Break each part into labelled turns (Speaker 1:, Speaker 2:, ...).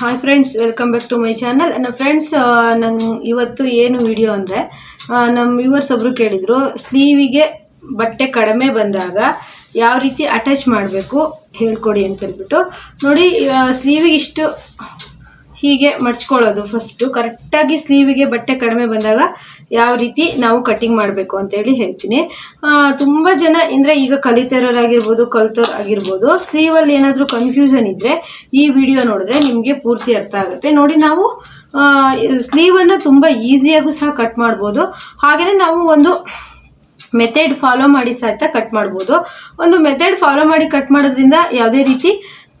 Speaker 1: Hi friends welcome back to my channel ನಮ್ಮ friends ನಂಗೆ ಇವತ್ತು ಏನು ವಿಡಿಯೋ ಅಂದರೆ ನಮ್ಮ ವ್ಯೂವರ್ಸ್ ಒಬ್ಬರು ಕೇಳಿದರು, ಸ್ಲೀವಿಗೆ ಬಟ್ಟೆ ಕಡಿಮೆ ಬಂದಾಗ ಯಾವ ರೀತಿ ಅಟ್ಯಾಚ್ ಮಾಡಬೇಕು? ಹೇಳ್ಕೊಡಿ ಅಂತೇಳ್ಬಿಟ್ಟು ನೋಡಿ ಸ್ಲೀವಿಗೆ ಇಷ್ಟು ಹೀಗೆ ಮಡ್ಚ್ಕೊಳ್ಳೋದು ಫಸ್ಟು ಕರೆಕ್ಟಾಗಿ ಸ್ಲೀವಿಗೆ ಬಟ್ಟೆ ಕಡಿಮೆ ಬಂದಾಗ ಯಾವ ರೀತಿ ನಾವು ಕಟ್ಟಿಂಗ್ ಮಾಡಬೇಕು ಅಂತೇಳಿ ಹೇಳ್ತೀನಿ. ತುಂಬ ಜನ ಅಂದರೆ ಈಗ ಕಲಿತಿರೋರಾಗಿರ್ಬೋದು ಕಲ್ತೋರು ಆಗಿರ್ಬೋದು ಸ್ಲೀವಲ್ಲಿ ಏನಾದರೂ ಕನ್ಫ್ಯೂಷನ್ ಇದ್ದರೆ ಈ ವಿಡಿಯೋ ನೋಡಿದ್ರೆ ನಿಮಗೆ ಪೂರ್ತಿ ಅರ್ಥ ಆಗುತ್ತೆ. ನೋಡಿ ನಾವು ಸ್ಲೀವನ್ನು ತುಂಬ ಈಸಿಯಾಗೂ ಸಹ ಕಟ್ ಮಾಡ್ಬೋದು. ಹಾಗೆಯೇ ನಾವು ಒಂದು ಮೆಥಡ್ ಫಾಲೋ ಮಾಡಿ ಸಹಿತ ಕಟ್ ಮಾಡ್ಬೋದು. ಒಂದು ಮೆಥಡ್ ಫಾಲೋ ಮಾಡಿ ಕಟ್ ಮಾಡೋದ್ರಿಂದ ಯಾವುದೇ ರೀತಿ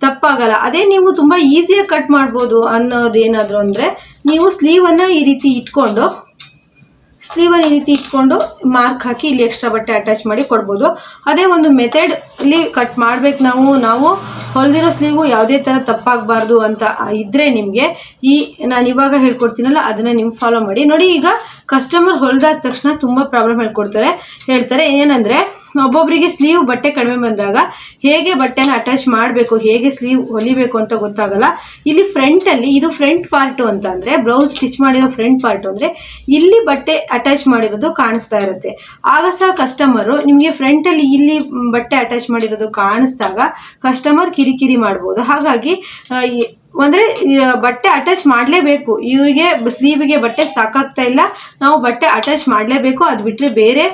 Speaker 1: ತಪ್ಪಾಗಲ್ಲ. ಅದೇ ನೀವು ತುಂಬ ಈಸಿಯಾಗಿ ಕಟ್ ಮಾಡ್ಬೋದು ಅನ್ನೋದೇನಾದರೂ ಅಂದರೆ, ನೀವು ಸ್ಲೀವನ್ನು ಈ ರೀತಿ ಇಟ್ಕೊಂಡು ಸ್ಲೀವನ್ನು ಈ ರೀತಿ ಇಟ್ಕೊಂಡು ಮಾರ್ಕ್ ಹಾಕಿ ಇಲ್ಲಿ ಎಕ್ಸ್ಟ್ರಾ ಬಟ್ಟೆ ಅಟ್ಯಾಚ್ ಮಾಡಿ ಕೊಡ್ಬೋದು. ಅದೇ ಒಂದು ಮೆಥಡ್ ಇಲ್ಲಿ ಕಟ್ ಮಾಡ್ಬೇಕು ನಾವು. ನಾವು ಹೊಲಿದಿರೋ ಸ್ಲೀವು ಯಾವುದೇ ಥರ ತಪ್ಪಾಗಬಾರ್ದು ಅಂತ ಇದ್ದರೆ ನಿಮಗೆ ಈ ನಾನು ಇವಾಗ ಹೇಳ್ಕೊಡ್ತೀನಲ್ಲ, ಅದನ್ನು ನೀವು ಫಾಲೋ ಮಾಡಿ. ನೋಡಿ ಈಗ ಕಸ್ಟಮರ್ ಹೊಲಿದಾದ ತಕ್ಷಣ ತುಂಬ ಪ್ರಾಬ್ಲಮ್ ಹೇಳ್ಕೊಡ್ತಾರೆ. ಹೇಳ್ತಾರೆ ಏನಂದರೆ ಒಬ್ಬೊಬ್ಬರಿಗೆ ಸ್ಲೀವ್ ಬಟ್ಟೆ ಕಡಿಮೆ ಬಂದಾಗ ಹೇಗೆ ಬಟ್ಟೆನ ಅಟ್ಯಾಚ್ ಮಾಡಬೇಕು, ಹೇಗೆ ಸ್ಲೀವ್ ಹೊಲಿಬೇಕು ಅಂತ ಗೊತ್ತಾಗಲ್ಲ. ಇಲ್ಲಿ ಫ್ರಂಟಲ್ಲಿ ಇದು ಫ್ರಂಟ್ ಪಾರ್ಟು ಅಂತ ಅಂದರೆ ಬ್ಲೌಸ್ ಸ್ಟಿಚ್ ಮಾಡಿರೋ ಫ್ರಂಟ್ ಪಾರ್ಟು ಅಂದರೆ, ಇಲ್ಲಿ ಬಟ್ಟೆ ಅಟ್ಯಾಚ್ ಮಾಡಿರೋದು ಕಾಣಿಸ್ತಾ ಇರುತ್ತೆ. ಆಗ ಸಹ ಕಸ್ಟಮರು ನಿಮಗೆ ಫ್ರಂಟಲ್ಲಿ ಇಲ್ಲಿ ಬಟ್ಟೆ ಅಟ್ಯಾಚ್ ಮಾಡಿರೋದು ಕಾಣಿಸ್ದಾಗ ಕಸ್ಟಮರ್ ಕಿರಿಕಿರಿ ಮಾಡ್ಬೋದು. ಹಾಗಾಗಿ ಅಂದರೆ ಬಟ್ಟೆ ಅಟ್ಯಾಚ್ ಮಾಡಲೇಬೇಕು. ಇವರಿಗೆ ಸ್ಲೀವಿಗೆ ಬಟ್ಟೆ ಸಾಕಾಗ್ತಾ ಇಲ್ಲ. ನಾವು ಬಟ್ಟೆ ಅಟ್ಯಾಚ್ ಮಾಡಲೇಬೇಕು. ಅದು ಬಿಟ್ಟರೆ ಬೇರೆ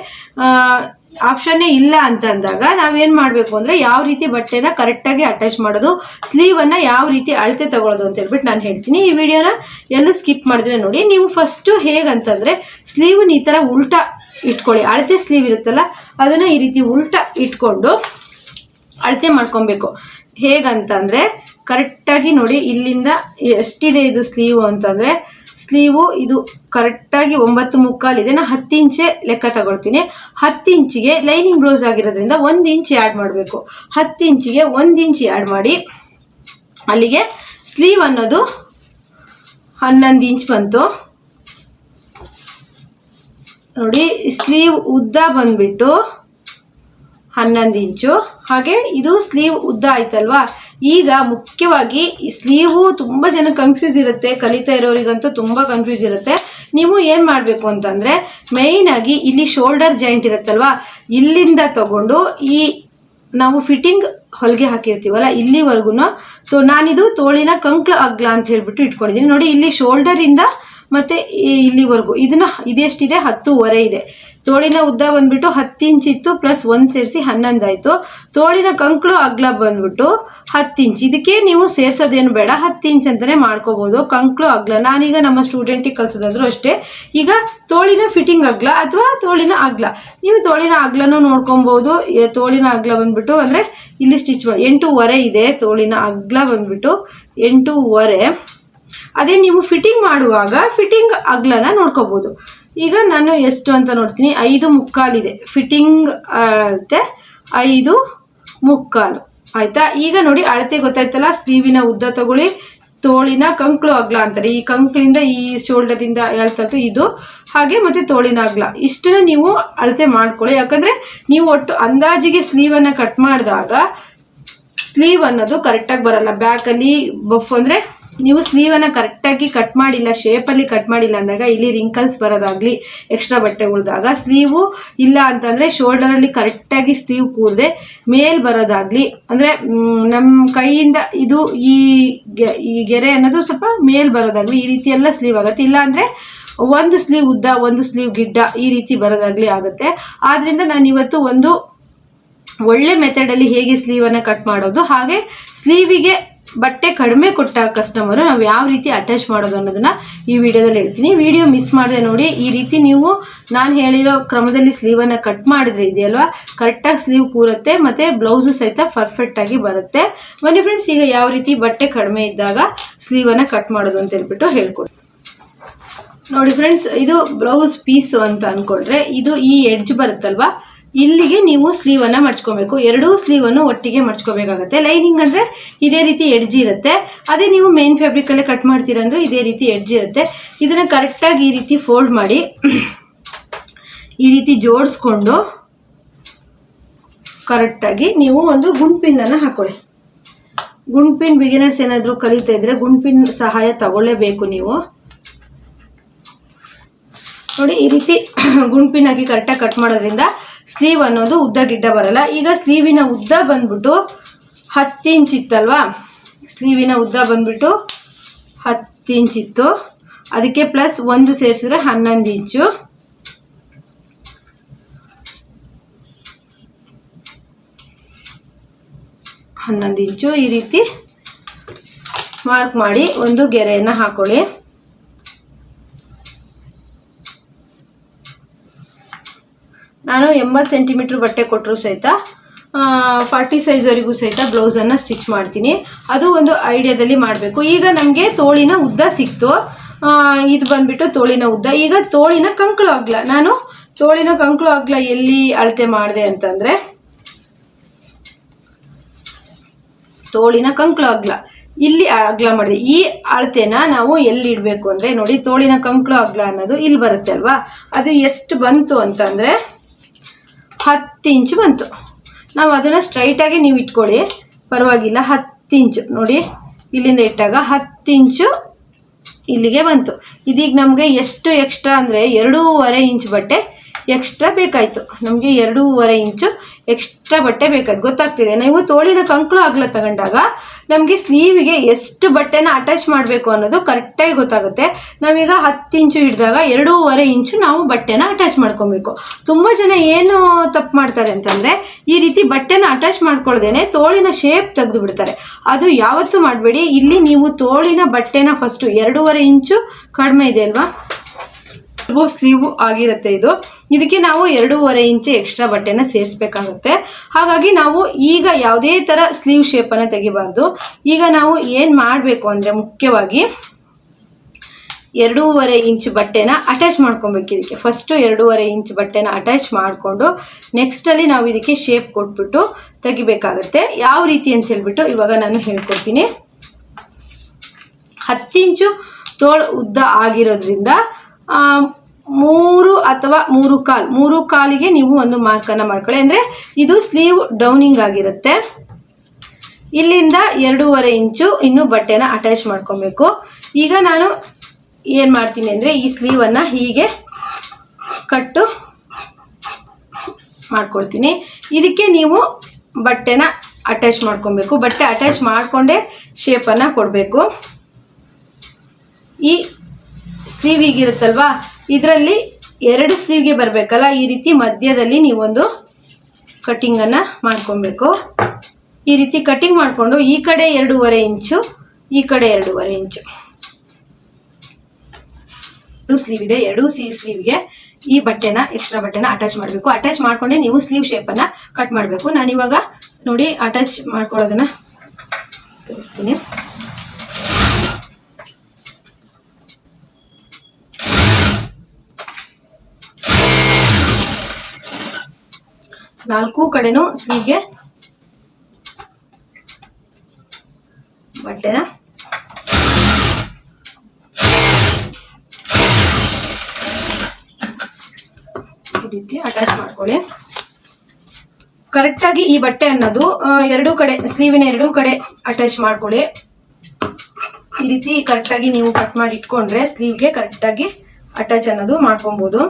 Speaker 1: ಆಪ್ಷನ್ನೇ ಇಲ್ಲ ಅಂತ ಅಂದಾಗ ನಾವೇನು ಮಾಡಬೇಕು ಅಂದರೆ ಯಾವ ರೀತಿ ಬಟ್ಟೆನ ಕರೆಕ್ಟಾಗಿ ಅಟ್ಯಾಚ್ ಮಾಡೋದು ಸ್ಲೀವನ್ನು ಯಾವ ರೀತಿ ಅಳತೆ ತಗೊಳ್ಳೋದು ಅಂತ ಹೇಳ್ಬಿಟ್ಟು ನಾನು ಹೇಳ್ತೀನಿ. ಈ ವಿಡಿಯೋನ ಎಲ್ಲೂ ಸ್ಕಿಪ್ ಮಾಡಿದ್ರೆ ನೋಡಿ. ನೀವು ಫಸ್ಟು ಹೇಗಂತಂದರೆ ಸ್ಲೀವನ್ನ ಈ ಥರ ಉಲ್ಟಾ ಇಟ್ಕೊಳ್ಳಿ. ಅಳತೆ ಸ್ಲೀವ್ ಇರುತ್ತಲ್ಲ, ಅದನ್ನು ಈ ರೀತಿ ಉಲ್ಟಾ ಇಟ್ಕೊಂಡು ಅಳತೆ ಮಾಡ್ಕೊಬೇಕು. ಹೇಗಂತಂದರೆ ಕರೆಕ್ಟಾಗಿ ನೋಡಿ ಇಲ್ಲಿಂದ ಎಷ್ಟಿದೆ ಇದು ಸ್ಲೀವ್ ಅಂತಂದರೆ ಸ್ಲೀವು ಇದು ಕರೆಕ್ಟಾಗಿ ಒಂಬತ್ತು ಮುಕ್ಕಾಲಿದೆ ನಾನು ಹತ್ತು ಇಂಚೆ ಲೆಕ್ಕ ತಗೊಳ್ತೀನಿ. ಹತ್ತು ಇಂಚಿಗೆ ಲೈನಿಂಗ್ ಬ್ಲೌಸ್ ಆಗಿರೋದ್ರಿಂದ ಒಂದು ಇಂಚ್ ಆ್ಯಡ್ ಮಾಡಬೇಕು. ಹತ್ತು ಇಂಚಿಗೆ ಒಂದು ಇಂಚ್ ಆ್ಯಡ್ ಮಾಡಿ ಅಲ್ಲಿಗೆ ಸ್ಲೀವ್ ಅನ್ನೋದು ಹನ್ನೊಂದು ಇಂಚ್ ಬಂತು. ನೋಡಿ, ಸ್ಲೀವ್ ಉದ್ದ ಬಂದ್ಬಿಟ್ಟು ಹನ್ನೊಂದು ಇಂಚು. ಹಾಗೆ ಇದು ಸ್ಲೀವ್ ಉದ್ದ ಆಯ್ತಲ್ವಾ? ಈಗ ಮುಖ್ಯವಾಗಿ ಸ್ಲೀವು ತುಂಬ ಜನ ಕನ್ಫ್ಯೂಸ್ ಇರುತ್ತೆ. ಕಲಿತಾ ಇರೋರಿಗಂತೂ ತುಂಬ ಕನ್ಫ್ಯೂಸ್ ಇರುತ್ತೆ. ನೀವು ಏನು ಮಾಡಬೇಕು ಅಂತಂದರೆ ಮೇಯ್ನಾಗಿ ಇಲ್ಲಿ ಶೋಲ್ಡರ್ ಜಾಯಿಂಟ್ ಇರುತ್ತಲ್ವಾ? ಇಲ್ಲಿಂದ ತಗೊಂಡು ಈ ನಾವು ಫಿಟ್ಟಿಂಗ್ ಹೊಲಿಗೆ ಹಾಕಿರ್ತೀವಲ್ಲ ಇಲ್ಲಿವರೆಗೂ ತೋ ನಾನಿದು ತೋಳಿನ ಕಂಕ್ಳ ಅಗ್ಲ ಅಂತ ಹೇಳ್ಬಿಟ್ಟು ಇಟ್ಕೊಂಡಿದ್ದೀನಿ ನೋಡಿ, ಇಲ್ಲಿ ಶೋಲ್ಡರಿಂದ ಮತ್ತು ಇಲ್ಲಿವರೆಗೂ. ಇದನ್ನ ಇದೆಷ್ಟಿದೆ? ಹತ್ತುವರೆ ಇದೆ. ತೋಳಿನ ಉದ್ದ ಬಂದ್ಬಿಟ್ಟು ಹತ್ತು ಇಂಚ್ ಇತ್ತು ಪ್ಲಸ್ ಒಂದು ಸೇರಿಸಿ ಹನ್ನೊಂದು ಆಯ್ತು ತೋಳಿನ ಕಂಕಳು ಅಗ್ಲ ಬಂದ್ಬಿಟ್ಟು ಹತ್ತು ಇಂಚ್. ಇದಕ್ಕೆ ನೀವು ಸೇರ್ಸೋದೇನು ಬೇಡ, ಹತ್ತು ಇಂಚ್ ಅಂತಲೇ ಮಾಡ್ಕೋಬೋದು. ಕಂಕಳು ಅಗ್ಲ. ನಾನೀಗ ನಮ್ಮ ಸ್ಟೂಡೆಂಟಿಗೆ ಕಲ್ಸೋದಾದ್ರೂ ಅಷ್ಟೇ. ಈಗ ತೋಳಿನ ಫಿಟ್ಟಿಂಗ್ ಅಗ್ಲ ಅಥವಾ ತೋಳಿನ ಅಗ್ಲ. ನೀವು ತೋಳಿನ ಅಗ್ಲನೂ ನೋಡ್ಕೊಬೋದು. ತೋಳಿನ ಅಗ್ಲ ಬಂದ್ಬಿಟ್ಟು ಅಂದರೆ ಇಲ್ಲಿ ಸ್ಟಿಚ್ ಮಾಡಿ ಎಂಟೂವರೆ ಇದೆ ತೋಳಿನ ಅಗ್ಲ ಬಂದ್ಬಿಟ್ಟು. ಎಂಟೂವರೆ. ಅದೇ ನೀವು ಫಿಟ್ಟಿಂಗ್ ಮಾಡುವಾಗ ಫಿಟ್ಟಿಂಗ್ ಅಗ್ಲನ ನೋಡ್ಕೋಬೋದು. ಈಗ ನಾನು ಎಷ್ಟು ಅಂತ ನೋಡ್ತೀನಿ. ಐದು ಮುಕ್ಕಾಲಿದೆ. ಫಿಟ್ಟಿಂಗ್ ಅಳತೆ ಐದು ಮುಕ್ಕಾಲು. ಆಯಿತಾ? ಈಗ ನೋಡಿ ಅಳತೆ ಗೊತ್ತಾಯ್ತಲ್ಲ? ಸ್ಲೀವಿನ ಉದ್ದ ತಗೊಳ್ಳಿ, ತೋಳಿನ ಕಂಕ್ಳು ಅಗ್ಲ ಅಂತಾರೆ. ಈ ಕಂಕ್ಳಿಂದ ಈ ಶೋಲ್ಡರಿಂದ ಹೇಳ್ತದ್ದು ಇದು. ಹಾಗೆ ಮತ್ತು ತೋಳಿನ ಅಗ್ಲ. ಇಷ್ಟನ್ನು ನೀವು ಅಳತೆ ಮಾಡ್ಕೊಳ್ಳಿ. ಯಾಕಂದರೆ ನೀವು ಒಟ್ಟು ಅಂದಾಜಿಗೆ ಸ್ಲೀವನ್ನು ಕಟ್ ಮಾಡಿದಾಗ, ಸ್ಲೀವ್ ಅನ್ನೋದು ಕರೆಕ್ಟಾಗಿ ಬರಲ್ಲ. ಬ್ಯಾಕಲ್ಲಿ ಬಫ್ ಅಂದರೆ ನೀವು ಸ್ಲೀವನ್ನು ಕರೆಕ್ಟಾಗಿ ಕಟ್ ಮಾಡಿಲ್ಲ ಶೇಪಲ್ಲಿ ಕಟ್ ಮಾಡಿಲ್ಲ ಅಂದಾಗ ಇಲ್ಲಿ ರಿಂಕಲ್ಸ್ ಬರೋದಾಗಲಿ ಎಕ್ಸ್ಟ್ರಾ ಬಟ್ಟೆ ಉಳಿದಾಗ ಸ್ಲೀವು ಇಲ್ಲ ಅಂತಂದರೆ ಶೋಲ್ಡರಲ್ಲಿ ಕರೆಕ್ಟಾಗಿ ಸ್ಲೀವ್ ಕೂರದೆ ಮೇಲ್ ಬರೋದಾಗಲಿ, ಅಂದರೆ ನಮ್ಮ ಕೈಯಿಂದ ಇದು ಈ ಗೆರೆ ಅನ್ನೋದು ಸ್ವಲ್ಪ ಮೇಲ್ ಬರೋದಾಗಲಿ ಈ ರೀತಿ ಎಲ್ಲ ಸ್ಲೀವ್ ಆಗುತ್ತೆ. ಇಲ್ಲ ಅಂದರೆ ಒಂದು ಸ್ಲೀವ್ ಉದ್ದ, ಒಂದು ಸ್ಲೀವ್ ಗಿಡ್ಡ ಈ ರೀತಿ ಬರೋದಾಗಲಿ ಆಗುತ್ತೆ. ಆದ್ದರಿಂದ ನಾನು ಇವತ್ತು ಒಂದು ಒಳ್ಳೆ ಮೆಥಡಲ್ಲಿ ಹೇಗೆ ಸ್ಲೀವನ್ನು ಕಟ್ ಮಾಡೋದು, ಹಾಗೆ ಸ್ಲೀವಿಗೆ ಬಟ್ಟೆ ಕಡಿಮೆ ಕೊಟ್ಟ ಕಸ್ಟಮರು ನಾವು ಯಾವ ರೀತಿ ಅಟ್ಯಾಚ್ ಮಾಡೋದು ಅನ್ನೋದನ್ನ ಈ ವಿಡಿಯೋದಲ್ಲಿ ಹೇಳ್ತೀನಿ. ವಿಡಿಯೋ ಮಿಸ್ ಮಾಡಿದೆ ನೋಡಿ, ಈ ರೀತಿ ನೀವು ನಾನು ಹೇಳಿರೋ ಕ್ರಮದಲ್ಲಿ ಸ್ಲೀವನ್ನು ಕಟ್ ಮಾಡಿದ್ರೆ ಇದೆಯಲ್ವಾ? ಕರೆಕ್ಟಾಗಿ ಸ್ಲೀವ್ ಕೂರುತ್ತೆ, ಮತ್ತು ಬ್ಲೌಸು ಸಹಿತ ಪರ್ಫೆಕ್ಟಾಗಿ ಬರುತ್ತೆ. ಬನ್ನಿ ಫ್ರೆಂಡ್ಸ್ ಈಗ ಯಾವ ರೀತಿ ಬಟ್ಟೆ ಕಡಿಮೆ ಇದ್ದಾಗ ಸ್ಲೀವನ್ನು ಕಟ್ ಮಾಡೋದು ಅಂತ ಹೇಳ್ಬಿಟ್ಟು ಹೇಳ್ಕೊಡಿ. ನೋಡಿ ಫ್ರೆಂಡ್ಸ್ ಇದು ಬ್ಲೌಸ್ ಪೀಸು ಅಂತ ಅಂದ್ಕೊಂಡ್ರೆ ಇದು ಈ ಎಡ್ಜ್ ಬರುತ್ತಲ್ವಾ? ಇಲ್ಲಿಗೆ ನೀವು ಸ್ಲೀವನ್ನು ಮಡ್ಚ್ಕೋಬೇಕು ಎರಡೂ ಸ್ಲೀವನ್ನು ಒಟ್ಟಿಗೆ ಮಡ್ಚ್ಕೋಬೇಕಾಗತ್ತೆ ಲೈನಿಂಗ್ ಅಂದರೆ ಇದೇ ರೀತಿ ಎಡ್ಜ್ ಇರುತ್ತೆ. ಅದೇ ನೀವು ಮೇನ್ ಫ್ಯಾಬ್ರಿಕಲ್ಲೇ ಕಟ್ ಮಾಡ್ತೀರ ಅಂದ್ರೆ ಇದೇ ರೀತಿ ಎಡ್ಜ್ ಇರುತ್ತೆ. ಇದನ್ನು ಕರೆಕ್ಟಾಗಿ ಈ ರೀತಿ ಫೋಲ್ಡ್ ಮಾಡಿ, ಈ ರೀತಿ ಜೋಡಿಸ್ಕೊಂಡು ಕರೆಕ್ಟಾಗಿ ನೀವು ಒಂದು ಗುಂಪಿನನ್ನು ಹಾಕೊಳ್ಳಿ. ಗುಂಡ್ಪಿನ್ ಬಿಗಿನರ್ಸ್ ಏನಾದರೂ ಕಲಿತಾ ಇದ್ರೆ ಗುಂಡ್ಪಿನ್ ಸಹಾಯ ತಗೊಳ್ಳೇಬೇಕು ನೀವು. ನೋಡಿ, ಈ ರೀತಿ ಗುಂಡ್ಪಿನ್ ಹಾಕಿ ಕರೆಕ್ಟಾಗಿ ಕಟ್ ಮಾಡೋದ್ರಿಂದ ಸ್ಲೀವ್ ಅನ್ನೋದು ಉದ್ದ ಗಿಡ್ಡ ಬರಲ್ಲ. ಈಗ ಸ್ಲೀವಿನ ಉದ್ದ ಬಂದ್ಬಿಟ್ಟು ಹತ್ತು ಇಂಚ್ ಇತ್ತಲ್ವಾ? ಸ್ಲೀವಿನ ಉದ್ದ ಬಂದ್ಬಿಟ್ಟು ಹತ್ತು ಇಂಚ್ ಇತ್ತು. ಅದಕ್ಕೆ ಪ್ಲಸ್ ಒಂದು ಸೇರಿಸಿದ್ರೆ ಹನ್ನೊಂದು ಇಂಚು. ಹನ್ನೊಂದು ಇಂಚು ಈ ರೀತಿ ಮಾರ್ಕ್ ಮಾಡಿ ಒಂದು ಗೆರೆಯನ್ನು ಹಾಕೊಳ್ಳಿ. ನಾನು ಎಂಬತ್ತು ಸೆಂಟಿಮೀಟ್ರ್ ಬಟ್ಟೆ ಕೊಟ್ಟರು ಸಹಿತ ಫಾರ್ಟಿ ಸೈಜ್ವರೆಗೂ ಸಹಿತ ಬ್ಲೌಸನ್ನು ಸ್ಟಿಚ್ ಮಾಡ್ತೀನಿ. ಅದು ಒಂದು ಐಡಿಯಾದಲ್ಲಿ ಮಾಡಬೇಕು. ಈಗ ನಮಗೆ ತೋಳಿನ ಉದ್ದ ಸಿಕ್ತು. ಇದು ಬಂದ್ಬಿಟ್ಟು ತೋಳಿನ ಉದ್ದ. ಈಗ ತೋಳಿನ ಕಂಕಳು ಅಗ್ಲ ನಾನು ತೋಳಿನ ಕಂಕಳು ಅಗ್ಲ ಎಲ್ಲಿ ಅಳತೆ ಮಾಡಿದೆ ಅಂತಂದರೆ, ತೋಳಿನ ಕಂಕಳು ಅಗ್ಲ ಇಲ್ಲಿ ಅಗ್ಲ ಮಾಡಿದೆ. ಈ ಅಳತೆನ ನಾವು ಎಲ್ಲಿ ಇಡಬೇಕು ಅಂದರೆ ನೋಡಿ, ತೋಳಿನ ಕಂಕಳು ಅಗ್ಲ ಅನ್ನೋದು ಇಲ್ಲಿ ಬರುತ್ತೆ ಅಲ್ವಾ? ಅದು ಎಷ್ಟು ಬಂತು ಅಂತಂದರೆ ಹತ್ತು ಇಂಚು ಬಂತು. ನಾವು ಅದನ್ನು ಸ್ಟ್ರೈಟಾಗಿ ನೀವು ಇಟ್ಕೊಳ್ಳಿ. ಪರವಾಗಿಲ್ಲ, ಹತ್ತು ಇಂಚು. ನೋಡಿ, ಇಲ್ಲಿಂದ ಇಟ್ಟಾಗ ಹತ್ತು ಇಂಚು ಇಲ್ಲಿಗೆ ಬಂತು. ಇದೀಗ ನಮಗೆ ಎಷ್ಟು ಎಕ್ಸ್ಟ್ರಾ ಅಂದರೆ ಎರಡೂವರೆ ಇಂಚ್ ಬಟ್ಟೆ ಎಕ್ಸ್ಟ್ರಾ ಬೇಕಾಯಿತು. ನಮಗೆ ಎರಡೂವರೆ ಇಂಚು ಎಕ್ಸ್ಟ್ರಾ ಬಟ್ಟೆ ಬೇಕಾಯ್ತು. ಗೊತ್ತಾಗ್ತಿದೆ. ನೀವು ತೋಳಿನ ಕಂಕಳು ಅಗಲ ತಗೊಂಡಾಗ ನಮಗೆ ಸ್ಲೀವಿಗೆ ಎಷ್ಟು ಬಟ್ಟೆನ ಅಟ್ಯಾಚ್ ಮಾಡಬೇಕು ಅನ್ನೋದು ಕರೆಕ್ಟಾಗಿ ಗೊತ್ತಾಗುತ್ತೆ. ನಾವೀಗ ಹತ್ತು ಇಂಚು ಹಿಡಿದಾಗ ಎರಡೂವರೆ ಇಂಚು ನಾವು ಬಟ್ಟೆನ ಅಟ್ಯಾಚ್ ಮಾಡ್ಕೊಬೇಕು. ತುಂಬ ಜನ ಏನು ತಪ್ಪು ಮಾಡ್ತಾರೆ ಅಂತಂದರೆ ಈ ರೀತಿ ಬಟ್ಟೆನ ಅಟ್ಯಾಚ್ ಮಾಡ್ಕೊಳ್ದೇನೆ ತೋಳಿನ ಶೇಪ್ ತೆಗೆದು ಬಿಡ್ತಾರೆ. ಅದು ಯಾವತ್ತೂ ಮಾಡಬೇಡಿ. ಇಲ್ಲಿ ನೀವು ತೋಳಿನ ಬಟ್ಟೆನ ಫಸ್ಟು ಎರಡೂವರೆ ಇಂಚು ಕಡಿಮೆ ಇದೆ ಅಲ್ವಾ? ಎಲ್ಬೋ ಸ್ಲೀವ್ ಆಗಿರುತ್ತೆ ಇದು. ಇದಕ್ಕೆ ನಾವು ಎರಡೂವರೆ ಇಂಚು ಎಕ್ಸ್ಟ್ರಾ ಬಟ್ಟೆನ ಸೇರಿಸ್ಬೇಕಾಗುತ್ತೆ. ಹಾಗಾಗಿ ನಾವು ಈಗ ಯಾವುದೇ ಥರ ಸ್ಲೀವ್ ಶೇಪನ್ನು ತೆಗಿಬಾರ್ದು. ಈಗ ನಾವು ಏನು ಮಾಡಬೇಕು ಅಂದರೆ ಮುಖ್ಯವಾಗಿ ಎರಡೂವರೆ ಇಂಚ್ ಬಟ್ಟೆನ ಅಟ್ಯಾಚ್ ಮಾಡ್ಕೊಬೇಕು ಇದಕ್ಕೆ. ಫಸ್ಟು ಎರಡೂವರೆ ಇಂಚ್ ಬಟ್ಟೆನ ಅಟ್ಯಾಚ್ ಮಾಡಿಕೊಂಡು ನೆಕ್ಸ್ಟಲ್ಲಿ ನಾವು ಇದಕ್ಕೆ ಶೇಪ್ ಕೊಟ್ಬಿಟ್ಟು ತೆಗಿಬೇಕಾಗತ್ತೆ. ಯಾವ ರೀತಿ ಅಂತ ಹೇಳಿಬಿಟ್ಟು ಇವಾಗ ನಾನು ಹೇಳ್ಕೊಡ್ತೀನಿ. ಹತ್ತಿಂಚು ತೋಳು ಉದ್ದ ಆಗಿರೋದ್ರಿಂದ ಮೂರು ಅಥವಾ ಮೂರು ಕಾಲು, ಮೂರು ಕಾಲಿಗೆ ನೀವು ಒಂದು ಮಾರ್ಕನ್ನು ಮಾಡ್ಕೊಳ್ಳಿ. ಅಂದರೆ ಇದು ಸ್ಲೀವ್ ಡೌನಿಂಗ್ ಆಗಿರುತ್ತೆ. ಇಲ್ಲಿಂದ ಎರಡೂವರೆ ಇಂಚು ಇನ್ನು ಬಟ್ಟೆನ ಅಟ್ಯಾಚ್ ಮಾಡ್ಕೊಬೇಕು. ಈಗ ನಾನು ಏನು ಮಾಡ್ತೀನಿ ಅಂದರೆ ಈ ಸ್ಲೀವನ್ನು ಹೀಗೆ ಕಟ್ಟು ಮಾಡ್ಕೊಳ್ತೀನಿ. ಇದಕ್ಕೆ ನೀವು ಬಟ್ಟೆನ ಅಟ್ಯಾಚ್ ಮಾಡ್ಕೊಬೇಕು. ಬಟ್ಟೆ ಅಟ್ಯಾಚ್ ಮಾಡಿಕೊಂಡೇ ಶೇಪನ್ನು ಕೊಡಬೇಕು. ಈ ಸ್ಲೀವ್ ಹೀಗಿರುತ್ತಲ್ವಾ? ಇದರಲ್ಲಿ ಎರಡು ಸ್ಲೀವ್ಗೆ ಬರಬೇಕಲ್ಲ? ಈ ರೀತಿ ಮಧ್ಯದಲ್ಲಿ ನೀವೊಂದು ಕಟ್ಟಿಂಗನ್ನು ಮಾಡ್ಕೊಬೇಕು. ಈ ರೀತಿ ಕಟ್ಟಿಂಗ್ ಮಾಡಿಕೊಂಡು ಈ ಕಡೆ ಎರಡೂವರೆ ಇಂಚು, ಈ ಕಡೆ ಎರಡೂವರೆ ಇಂಚು. ಎರಡು ಸ್ಲೀವ್ ಇದೆ, ಎರಡು ಸ್ಲೀವ್ ಸ್ಲೀವ್ಗೆ ಈ ಬಟ್ಟೆನ ಎಕ್ಸ್ಟ್ರಾ ಬಟ್ಟೆನ ಅಟ್ಯಾಚ್ ಮಾಡಬೇಕು. ಅಟ್ಯಾಚ್ ಮಾಡ್ಕೊಂಡೆ ನೀವು ಸ್ಲೀವ್ ಶೇಪನ್ನು ಕಟ್ ಮಾಡಬೇಕು. ನಾನಿವಾಗ ನೋಡಿ ಅಟ್ಯಾಚ್ ಮಾಡ್ಕೊಳ್ಳೋದನ್ನು ತೋರಿಸ್ತೀನಿ. ನಾಲ್ಕು ಕಡೆನೂ ಸ್ಲೀವ್ಗೆ ಬಟ್ಟೆನ. ರೀತಿ ಅಟ್ಯಾಚ್ ಮಾಡ್ಕೊಳ್ಳಿ. ಕರೆಕ್ಟಾಗಿ ಈ ಬಟ್ಟೆ ಅನ್ನೋದು ಎರಡು ಎರಡೂ ಕಡೆ ಸ್ಲೀವಿನ ಎರಡೂ ಕಡೆ ಅಟ್ಯಾಚ್ ಮಾಡ್ಕೊಳ್ಳಿ. ಈ ರೀತಿ ಕರೆಕ್ಟಾಗಿ ನೀವು ಕಟ್ ಮಾಡಿ ಇಟ್ಕೊಂಡ್ರೆ ಸ್ಲೀವ್ಗೆ ಕರೆಕ್ಟಾಗಿ ಅಟ್ಯಾಚ್ ಅನ್ನೋದು ಮಾಡ್ಕೊಬೋದು.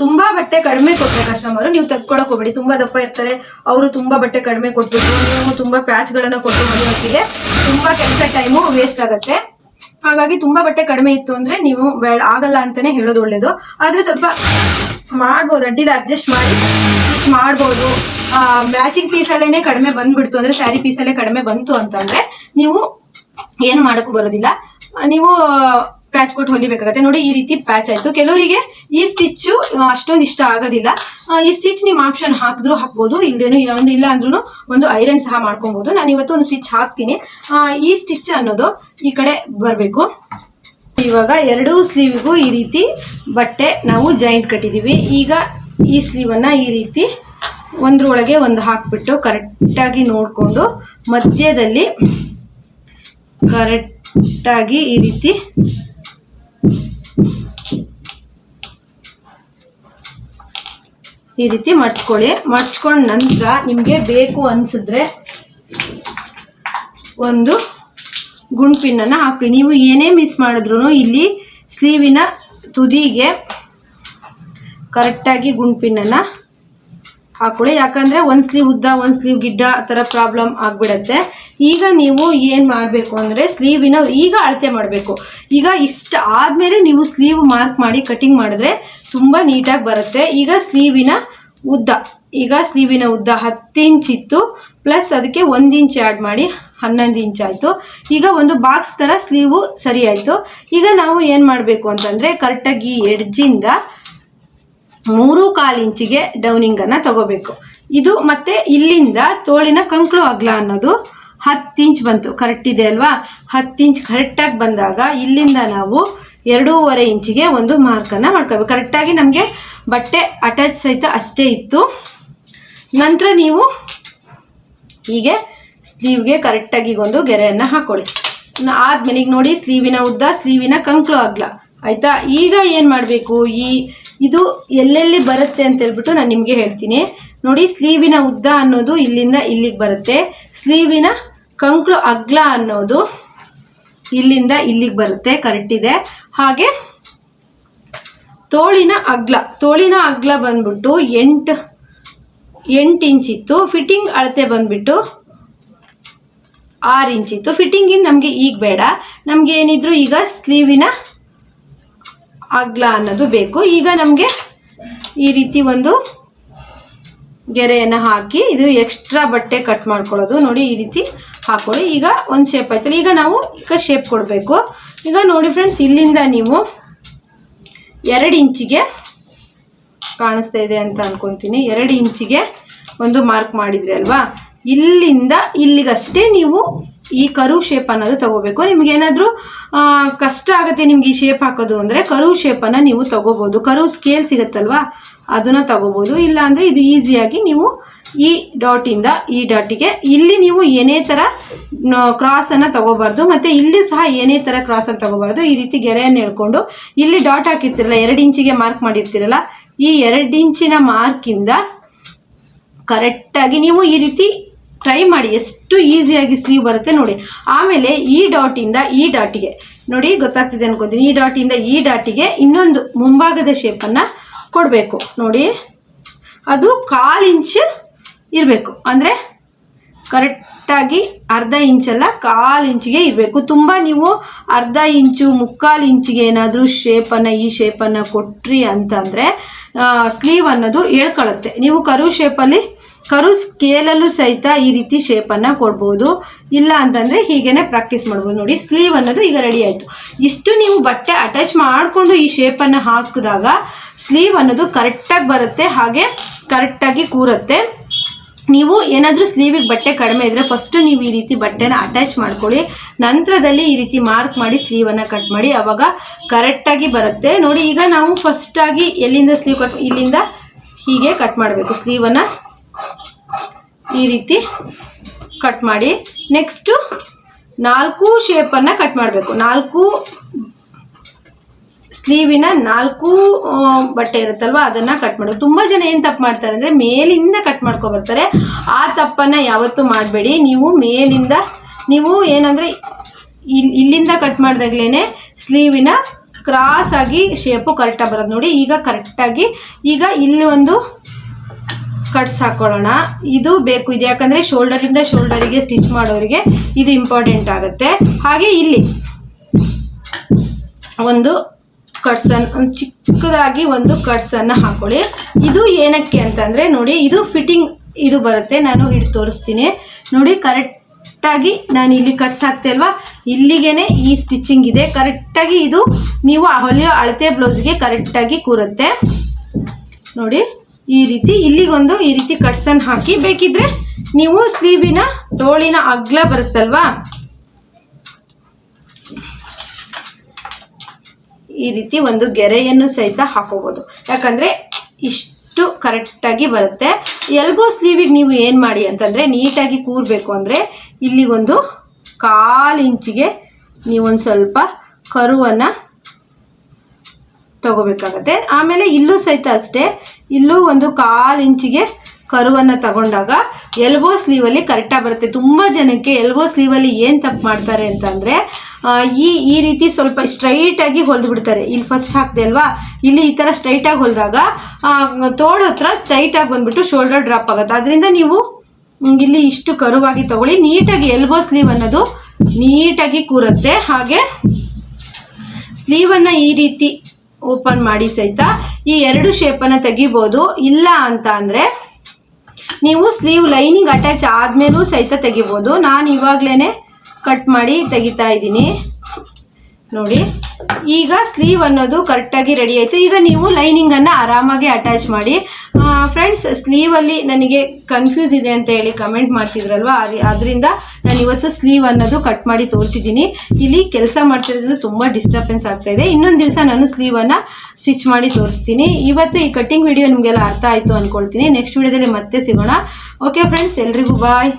Speaker 1: ತುಂಬಾ ಬಟ್ಟೆ ಕಡಿಮೆ ಕೊಟ್ಟರೆ ಕಸ್ಟಮರ್ ನೀವು ತೆಗ್ಕೊಳಕ್ ಹೋಗ್ಬೇಡಿ. ತುಂಬಾ ದಪ್ಪ ಇರ್ತಾರೆ. ಅವರು ತುಂಬಾ ಬಟ್ಟೆ ಕಡಿಮೆ ಕೊಟ್ಬಿಟ್ಟು, ನೀವು ತುಂಬಾ ಪ್ಯಾಚ್ಗಳನ್ನ ಕೊಟ್ಟು ಹೊಲಿಯೋತ್ತಿಗೆ ತುಂಬಾ ಕೆಲಸ ಟೈಮು ವೇಸ್ಟ್ ಆಗುತ್ತೆ. ಹಾಗಾಗಿ ತುಂಬಾ ಬಟ್ಟೆ ಕಡಿಮೆ ಇತ್ತು ಅಂದ್ರೆ ನೀವು ಬೇಡ ಆಗಲ್ಲ ಅಂತಾನೆ ಹೇಳೋದು ಒಳ್ಳೇದು. ಆದ್ರೆ ಸ್ವಲ್ಪ ಮಾಡ್ಬೋದು ಅಡ್ಡಿದ ಅಡ್ಜಸ್ಟ್ ಮಾಡಿ ಸ್ಟಿಚ್ ಮಾಡ್ಬೋದು. ಮ್ಯಾಚಿಂಗ್ ಪೀಸಲ್ಲೇನೆ ಕಡಿಮೆ ಬಂದ್ಬಿಡ್ತು ಅಂದ್ರೆ ಸ್ಯಾರಿ ಪೀಸಲ್ಲೇ ಕಡಿಮೆ ಬಂತು ಅಂತಂದ್ರೆ, ನೀವು ಏನು ಮಾಡೋಕ್ಕೂ ಬರೋದಿಲ್ಲ. ನೀವು ಪ್ಯಾಚ್ ಕೊಟ್ಟು ಹೊಲಿಬೇಕಾಗತ್ತೆ. ನೋಡಿ ಈ ರೀತಿ ಪ್ಯಾಚ್ ಆಯ್ತು. ಕೆಲವರಿಗೆ ಈ ಸ್ಟಿಚ್ಚು ಅಷ್ಟೊಂದು ಇಷ್ಟ ಆಗೋದಿಲ್ಲ. ಈ ಸ್ಟಿಚ್ ನಿಮ್ಮ ಆಪ್ಷನ್ ಹಾಕಿದ್ರು ಹಾಕ್ಬೋದು. ಇಲ್ದೇನು ಒಂದು ಇಲ್ಲ ಅಂದ್ರೂ ಒಂದು ಐರನ್ ಸಹ ಮಾಡ್ಕೊಬೋದು. ನಾನು ಇವತ್ತು ಒಂದು ಸ್ಟಿಚ್ ಹಾಕ್ತೀನಿ. ಈ ಸ್ಟಿಚ್ ಅನ್ನೋದು ಈ ಕಡೆ ಬರಬೇಕು. ಇವಾಗ ಎರಡೂ ಸ್ಲೀವ್ಗೂ ಈ ರೀತಿ ಬಟ್ಟೆ ನಾವು ಜಾಯಿಂಟ್ ಕಟ್ಟಿದ್ದೀವಿ ಈಗ ಈ ಸ್ಲೀವನ್ನು ಈ ರೀತಿ ಒಂದ್ರೊಳಗೆ ಒಂದು ಹಾಕ್ಬಿಟ್ಟು ಕರೆಕ್ಟಾಗಿ ನೋಡಿಕೊಂಡು ಮಧ್ಯದಲ್ಲಿ ಕರೆಕ್ಟಾಗಿ ಈ ರೀತಿ ಈ ರೀತಿ ಮಡ್ಚ್ಕೊಳ್ಳಿ ಮಡ್ಚ್ಕೊಂಡ ನಂತರ ನಿಮಗೆ ಬೇಕು ಅನಿಸಿದ್ರೆ ಒಂದು ಗುಂಡ್ಪಿನ್ನನ್ನು ಹಾಕಿ ನೀವು ಏನೇ ಮಿಸ್ ಮಾಡಿದ್ರು ಇಲ್ಲಿ ಸ್ಲೀವಿನ ತುದಿಗೆ ಕರೆಕ್ಟಾಗಿ ಗುಂಡ್ಪಿನ್ನನ್ನು ಹಾಕೊಳ್ಳಿ. ಯಾಕಂದರೆ ಒಂದು ಸ್ಲೀವ್ ಉದ್ದ, ಒಂದು ಸ್ಲೀವ್ ಗಿಡ್ಡ ಆ ಥರ ಪ್ರಾಬ್ಲಮ್ ಆಗಿಬಿಡತ್ತೆ. ಈಗ ನೀವು ಏನು ಮಾಡಬೇಕು ಅಂದರೆ ಸ್ಲೀವಿನ ಈಗ ಅಳತೆ ಮಾಡಬೇಕು. ಈಗ ಇಷ್ಟ ಆದಮೇಲೆ ನೀವು ಸ್ಲೀವ್ ಮಾರ್ಕ್ ಮಾಡಿ ಕಟಿಂಗ್ ಮಾಡಿದ್ರೆ ತುಂಬ ನೀಟಾಗಿ ಬರುತ್ತೆ. ಈಗ ಸ್ಲೀವಿನ ಉದ್ದ, ಈಗ ಸ್ಲೀವಿನ ಉದ್ದ ಹತ್ತು ಇಂಚ್ ಇತ್ತು ಪ್ಲಸ್ ಅದಕ್ಕೆ ಒಂದು ಇಂಚ್ ಆ್ಯಡ್ ಮಾಡಿ ಹನ್ನೊಂದು ಇಂಚ್ ಆಯಿತು. ಈಗ ಒಂದು ಬಾಕ್ಸ್ ಥರ ಸ್ಲೀವು ಸರಿ ಆಯಿತು. ಈಗ ನಾವು ಏನು ಮಾಡಬೇಕು ಅಂತಂದರೆ ಕರೆಕ್ಟಾಗಿ ಎಡ್ಜಿಂದ ಮೂರು ಕಾಲು ಇಂಚಿಗೆ ಡೌನಿಂಗನ್ನು ತಗೋಬೇಕು. ಇದು ಮತ್ತೆ ಇಲ್ಲಿಂದ ತೋಳಿನ ಕಂಕ್ಳು ಅಗ್ಲ ಅನ್ನೋದು ಹತ್ತು ಇಂಚ್ ಬಂತು. ಕರೆಕ್ಟ್ ಇದೆ ಅಲ್ವಾ? ಹತ್ತು ಇಂಚ್ ಕರೆಕ್ಟಾಗಿ ಬಂದಾಗ ಇಲ್ಲಿಂದ ನಾವು ಎರಡೂವರೆ ಇಂಚಿಗೆ ಒಂದು ಮಾರ್ಕನ್ನು ಮಾಡ್ಕೋಬೇಕು ಕರೆಕ್ಟಾಗಿ ನಮಗೆ ಬಟ್ಟೆ ಅಟ್ಯಾಚ್ ಸಹಿತ ಅಷ್ಟೇ ಇತ್ತು. ನಂತರ ನೀವು ಹೀಗೆ ಸ್ಲೀವ್ಗೆ ಕರೆಕ್ಟಾಗಿ ಒಂದು ಗೆರೆಯನ್ನು ಹಾಕೊಳ್ಳಿ. ಆದ್ಮೇಲೆ ನೋಡಿ ಸ್ಲೀವಿನ ಉದ್ದ ಸ್ಲೀವಿನ ಕಂಕ್ಳು ಅಗ್ಲ. ಆಯ್ತಾ? ಈಗ ಏನು ಮಾಡಬೇಕು? ಈ ಇದು ಎಲ್ಲೆಲ್ಲಿ ಬರುತ್ತೆ ಅಂತ ಹೇಳ್ಬಿಟ್ಟು ನಾನು ನಿಮಗೆ ಹೇಳ್ತೀನಿ. ನೋಡಿ, ಸ್ಲೀವಿನ ಉದ್ದ ಅನ್ನೋದು ಇಲ್ಲಿಂದ ಇಲ್ಲಿಗೆ ಬರುತ್ತೆ. ಸ್ಲೀವಿನ ಕಂಕ್ಳು ಅಗ್ಲ ಅನ್ನೋದು ಇಲ್ಲಿಂದ ಇಲ್ಲಿಗೆ ಬರುತ್ತೆ ಕರೆಕ್ಟ್ ಇದೆ. ಹಾಗೆ ತೋಳಿನ ಅಗ್ಲ ತೋಳಿನ ಅಗ್ಲ ಬಂದ್ಬಿಟ್ಟು ಎಂಟು ಎಂಟು ಇಂಚ್ ಇತ್ತು. ಫಿಟ್ಟಿಂಗ್ ಅಳತೆ ಬಂದ್ಬಿಟ್ಟು ಆರು ಇಂಚ್ ಇತ್ತು. ಫಿಟ್ಟಿಂಗಿನ ನಮಗೆ ಈಗ ಬೇಡ. ನಮಗೆ ಏನಿದ್ರು ಈಗ ಸ್ಲೀವಿನ ಅಗ್ಲ ಅನ್ನೋದು ಬೇಕು. ಈಗ ನಮಗೆ ಈ ರೀತಿ ಒಂದು ಗೆರೆಯನ್ನು ಹಾಕಿ ಇದು ಎಕ್ಸ್ಟ್ರಾ ಬಟ್ಟೆ ಕಟ್ ಮಾಡ್ಕೊಳ್ಳೋದು. ನೋಡಿ ಈ ರೀತಿ ಹಾಕೊಳ್ಳಿ. ಈಗ ಒಂದು ಶೇಪ್ ಆಯ್ತಲ್ಲ, ಈಗ ನಾವು ಈಗ ಶೇಪ್ ಕೊಡಬೇಕು. ಈಗ ನೋಡಿ ಫ್ರೆಂಡ್ಸ್ ಇಲ್ಲಿಂದ ನೀವು ಎರಡು ಇಂಚಿಗೆ ಕಾಣಿಸ್ತಾ ಇದೆ ಅಂತ ಅನ್ಕೊಂತೀನಿ. ಎರಡು ಇಂಚಿಗೆ ಒಂದು ಮಾರ್ಕ್ ಮಾಡಿದ್ರಿ ಅಲ್ವಾ? ಇಲ್ಲಿಂದ ಇಲ್ಲಿಗಷ್ಟೇ ನೀವು ಈ ಕರು ಶೇಪ್ ಅನ್ನೋದು ತಗೋಬೇಕು. ನಿಮ್ಗೆ ಏನಾದ್ರೂ ಕಷ್ಟ ಆಗುತ್ತೆ ನಿಮ್ಗೆ ಈ ಶೇಪ್ ಹಾಕೋದು ಅಂದರೆ ಕರು ಶೇಪನ್ನು ನೀವು ತಗೋಬೋದು. ಕರು ಸ್ಕೇಲ್ ಸಿಗುತ್ತಲ್ವಾ? ಅದನ್ನು ತಗೋಬೋದು. ಇಲ್ಲ ಅಂದ್ರೆ ಇದು ಈಸಿಯಾಗಿ ನೀವು ಈ ಡಾಟಿಂದ ಈ ಡಾಟಿಗೆ ಇಲ್ಲಿ ನೀವು ಏನೇ ಥರ ಕ್ರಾಸನ್ನು ತಗೋಬಾರ್ದು. ಮತ್ತು ಇಲ್ಲಿ ಸಹ ಏನೇ ಥರ ಕ್ರಾಸನ್ನು ತಗೋಬಾರ್ದು. ಈ ರೀತಿ ಗೆರೆಯನ್ನು ಹೇಳ್ಕೊಂಡು ಇಲ್ಲಿ ಡಾಟ್ ಹಾಕಿರ್ತಿರಲ್ಲ, ಎರಡು ಇಂಚಿಗೆ ಮಾರ್ಕ್ ಮಾಡಿರ್ತೀರಲ್ಲ, ಈ ಎರಡು ಇಂಚಿನ ಮಾರ್ಕಿಂದ ಕರೆಕ್ಟಾಗಿ ನೀವು ಈ ರೀತಿ ಟ್ರೈ ಮಾಡಿ ಎಷ್ಟು ಈಸಿಯಾಗಿ ಸ್ಲೀವ್ ಬರುತ್ತೆ ನೋಡಿ. ಆಮೇಲೆ ಈ ಡಾಟಿಂದ ಈ ಡಾಟಿಗೆ ನೋಡಿ ಗೊತ್ತಾಗ್ತಿದೆ ಅನ್ಕೊತೀನಿ. ಈ ಡಾಟಿಂದ ಈ ಡಾಟಿಗೆ ಇನ್ನೊಂದು ಮುಂಭಾಗದ ಶೇಪನ್ನು ಕೊಡಬೇಕು. ನೋಡಿ, ಅದು ಕಾಲು ಇಂಚ್ ಇರಬೇಕು. ಅಂದರೆ ಕರೆಕ್ಟಾಗಿ ಅರ್ಧ ಇಂಚಲ್ಲ ಕಾಲು ಇಂಚಿಗೆ ಇರಬೇಕು. ತುಂಬ ನೀವು ಅರ್ಧ ಇಂಚು ಮುಕ್ಕಾಲು ಇಂಚಿಗೆ ಏನಾದರೂ ಶೇಪನ್ನು ಈ ಶೇಪನ್ನು ಕೊಟ್ರಿ ಅಂತಂದರೆ ಸ್ಲೀವ್ ಅನ್ನೋದು ಹೇಳ್ಕೊಳ್ಳುತ್ತೆ ನೀವು ಕರು ಶೇಪಲ್ಲಿ ಕರು ಸ್ಕೇಲಲ್ಲೂ ಸಹಿತ ಈ ರೀತಿ ಶೇಪನ್ನು ಕೊಡ್ಬೋದು. ಇಲ್ಲ ಅಂತಂದರೆ ಹೀಗೇನೆ ಪ್ರಾಕ್ಟೀಸ್ ಮಾಡ್ಬೋದು. ನೋಡಿ ಸ್ಲೀವ್ ಅನ್ನೋದು ಈಗ ರೆಡಿ ಆಯಿತು. ಇಷ್ಟು ನೀವು ಬಟ್ಟೆ ಅಟ್ಯಾಚ್ ಮಾಡಿಕೊಂಡು ಈ ಶೇಪನ್ನು ಹಾಕಿದಾಗ ಸ್ಲೀವ್ ಅನ್ನೋದು ಕರೆಕ್ಟಾಗಿ ಬರುತ್ತೆ, ಹಾಗೆ ಕರೆಕ್ಟಾಗಿ ಕೂರುತ್ತೆ. ನೀವು ಏನಾದರೂ ಸ್ಲೀವಿಗೆ ಬಟ್ಟೆ ಕಡಿಮೆ ಇದ್ದರೆ ಫಸ್ಟು ನೀವು ಈ ರೀತಿ ಬಟ್ಟೆನ ಅಟ್ಯಾಚ್ ಮಾಡ್ಕೊಳ್ಳಿ. ನಂತರದಲ್ಲಿ ಈ ರೀತಿ ಮಾರ್ಕ್ ಮಾಡಿ ಸ್ಲೀವನ್ನು ಕಟ್ ಮಾಡಿ, ಅವಾಗ ಕರೆಕ್ಟಾಗಿ ಬರುತ್ತೆ. ನೋಡಿ, ಈಗ ನಾವು ಫಸ್ಟಾಗಿ ಎಲ್ಲಿಂದ ಸ್ಲೀವ್ ಕಟ್ ಇಲ್ಲಿಂದ ಹೀಗೆ ಕಟ್ ಮಾಡಬೇಕು. ಸ್ಲೀವನ್ನು ಈ ರೀತಿ ಕಟ್ ಮಾಡಿ. ನೆಕ್ಸ್ಟು ನಾಲ್ಕು ಶೇಪನ್ನು ಕಟ್ ಮಾಡಬೇಕು. ನಾಲ್ಕು ಸ್ಲೀವಿನ ನಾಲ್ಕು ಬಟ್ಟೆ ಇರುತ್ತಲ್ವ, ಅದನ್ನು ಕಟ್ ಮಾಡೋದು ತುಂಬ ಜನ ಏನು ತಪ್ಪು ಮಾಡ್ತಾರೆ ಅಂದರೆ ಮೇಲಿಂದ ಕಟ್ ಮಾಡ್ಕೊಬರ್ತಾರೆ ಆ ತಪ್ಪನ್ನು ಯಾವತ್ತೂ ಮಾಡಬೇಡಿ. ನೀವು ಮೇಲಿಂದ, ನೀವು ಏನಂದರೆ ಇಲ್ಲಿ ಇಲ್ಲಿಂದ ಕಟ್ ಮಾಡಿದಾಗ್ಲೇ ಸ್ಲೀವಿನ ಕ್ರಾಸ್ ಆಗಿ ಶೇಪು ಕರೆಕ್ಟಾಗಿ ಬರೋದು ನೋಡಿ. ಈಗ ಕರೆಕ್ಟಾಗಿ ಈಗ ಇಲ್ಲಿ ಒಂದು ಕಟ್ಸ್ ಹಾಕೊಳ್ಳೋಣ. ಇದು ಬೇಕು. ಇದು ಯಾಕಂದರೆ ಶೋಲ್ಡರಿಂದ ಶೋಲ್ಡರಿಗೆ ಸ್ಟಿಚ್ ಮಾಡೋರಿಗೆ ಇದು ಇಂಪಾರ್ಟೆಂಟ್ ಆಗುತ್ತೆ. ಹಾಗೆ ಇಲ್ಲಿ ಒಂದು ಕಟ್ಸನ್ ಒಂದು ಚಿಕ್ಕದಾಗಿ ಒಂದು ಕಟ್ಸನ್ನು ಹಾಕೊಳ್ಳಿ. ಇದು ಏನಕ್ಕೆ ಅಂತಂದರೆ ನೋಡಿ, ಇದು ಫಿಟ್ಟಿಂಗ್ ಇದು ಬರುತ್ತೆ. ನಾನು ಹಿಡಿದು ತೋರಿಸ್ತೀನಿ. ನೋಡಿ, ಕರೆಕ್ಟಾಗಿ ನಾನು ಇಲ್ಲಿ ಕಟ್ಸ್ ಹಾಕ್ತೆ ಅಲ್ವಾ? ಇಲ್ಲಿಗೇನೆ ಈ ಸ್ಟಿಚಿಂಗ್ ಇದೆ. ಕರೆಕ್ಟಾಗಿ ಇದು ನೀವು ಹೊಲಿಯೋ ಅಳತೆ ಬ್ಲೌಸ್ಗೆ ಕರೆಕ್ಟಾಗಿ ಕೂರುತ್ತೆ. ನೋಡಿ. ಈ ರೀತಿ ಇಲ್ಲಿಗೊಂದು ಈ ರೀತಿ ಕಟ್ಸನ್ ಹಾಕಿ ಬೇಕಿದ್ರೆ ನೀವು ಸ್ಲೀವಿನ ತೋಳಿನ ಅಗ್ಲ ಬರುತ್ತಲ್ವಾ? ಈ ರೀತಿ ಒಂದು ಗೆರೆಯನ್ನು ಸಹಿತ ಹಾಕೋಬಹುದು ಯಾಕಂದ್ರೆ ಇಷ್ಟು ಕರೆಕ್ಟಾಗಿ ಬರುತ್ತೆ. ಎಲ್ಬೋ ಸ್ಲೀವಿಗೆ ನೀವು ಏನು ಮಾಡಿ ಅಂತಂದರೆ ನೀಟಾಗಿ ಕೂರಬೇಕು ಅಂದರೆ ಇಲ್ಲಿಗೊಂದು ಕಾಲು ಇಂಚಿಗೆ ನೀವೊಂದು ಸ್ವಲ್ಪ ಕರುವನ್ನು ತಗೋಬೇಕಾಗತ್ತೆ. ಆಮೇಲೆ ಇಲ್ಲೂ ಸಹಿತ ಅಷ್ಟೇ, ಇಲ್ಲೂ ಒಂದು ಕಾಲು ಇಂಚಿಗೆ ಕರುವನ್ನು ತಗೊಂಡಾಗ ಎಲ್ಬೋ ಸ್ಲೀವಲ್ಲಿ ಕರೆಕ್ಟಾಗಿ ಬರುತ್ತೆ. ತುಂಬ ಜನಕ್ಕೆ ಎಲ್ಬೋ ಸ್ಲೀವಲ್ಲಿ ಏನು ತಪ್ಪು ಮಾಡ್ತಾರೆ ಅಂತಂದರೆ ಈ ಈ ರೀತಿ ಸ್ವಲ್ಪ ಸ್ಟ್ರೈಟಾಗಿ ಹೊಲ್ದು ಬಿಡ್ತಾರೆ ಇಲ್ಲಿ ಫಸ್ಟ್ ಹಾಕ್ದೆ ಅಲ್ವಾ? ಇಲ್ಲಿ ಈ ಥರ ಸ್ಟ್ರೈಟಾಗಿ ಹೊಲಿದಾಗ ತೋಳ ಹತ್ರ ಟೈಟಾಗಿ ಬಂದುಬಿಟ್ಟು ಶೋಲ್ಡರ್ ಡ್ರಾಪ್ ಆಗುತ್ತೆ. ಅದರಿಂದ ನೀವು ಇಲ್ಲಿ ಇಷ್ಟು ಕರುವಾಗಿ ತಗೊಳ್ಳಿ. ನೀಟಾಗಿ ಎಲ್ಬೋ ಸ್ಲೀವ್ ಅನ್ನೋದು ನೀಟಾಗಿ ಕೂರುತ್ತೆ. ಹಾಗೆ ಸ್ಲೀವನ್ನು ಈ ರೀತಿ ಓಪನ್ ಮಾಡಿ ಸಹಿತ ಈ ಎರಡು ಶೇಪನ್ನು ತೆಗಿಬೋದು. ಇಲ್ಲ ಅಂತ ಅಂದರೆ ನೀವು ಸ್ಲೀವ್ ಲೈನಿಂಗ್ ಅಟ್ಯಾಚ್ ಆದಮೇಲೂ ಸಹಿತ ತೆಗಿಬೋದು. ನಾನು ಇವಾಗಲೇ ಕಟ್ ಮಾಡಿ ತೆಗಿತಾ ಇದ್ದೀನಿ. ನೋಡಿ. ಈಗ ಸ್ಲೀವ್ ಅನ್ನೋದು ಕರೆಕ್ಟಾಗಿ ರೆಡಿ ಆಯಿತು. ಈಗ ನೀವು ಲೈನಿಂಗನ್ನು ಆರಾಮಾಗಿ ಅಟ್ಯಾಚ್ ಮಾಡಿ. ಫ್ರೆಂಡ್ಸ್ ಸ್ಲೀವಲ್ಲಿ ನನಗೆ ಕನ್ಫ್ಯೂಸ್ ಇದೆ ಅಂತ ಹೇಳಿ ಕಮೆಂಟ್ ಮಾಡ್ತಿದ್ರಲ್ವ? ಅದರಿಂದ ನಾನು ಇವತ್ತು ಸ್ಲೀವ್ ಅನ್ನೋದು ಕಟ್ ಮಾಡಿ ತೋರಿಸಿದ್ದೀನಿ. ಇಲ್ಲಿ ಕೆಲಸ ಮಾಡ್ತಿರೋದ್ರಿಂದ ತುಂಬ ಡಿಸ್ಟರ್ಬೆನ್ಸ್ ಇದೆ. ಇನ್ನೊಂದು ದಿವಸ ನಾನು ಸ್ಲೀವನ್ನು ಸ್ಟಿಚ್ ಮಾಡಿ ತೋರಿಸ್ತೀನಿ. ಇವತ್ತು ಈ ಕಟ್ಟಿಂಗ್ ವಿಡಿಯೋ ನಿಮಗೆಲ್ಲ ಅರ್ಥ ಆಯಿತು ಅಂದ್ಕೊಳ್ತೀನಿ ನೆಕ್ಸ್ಟ್ ವಿಡಿಯೋದಲ್ಲಿ ಮತ್ತೆ ಸಿಗೋಣ. ಓಕೆ ಫ್ರೆಂಡ್ಸ್ ಎಲ್ರಿಗೂ ಬಾಯ್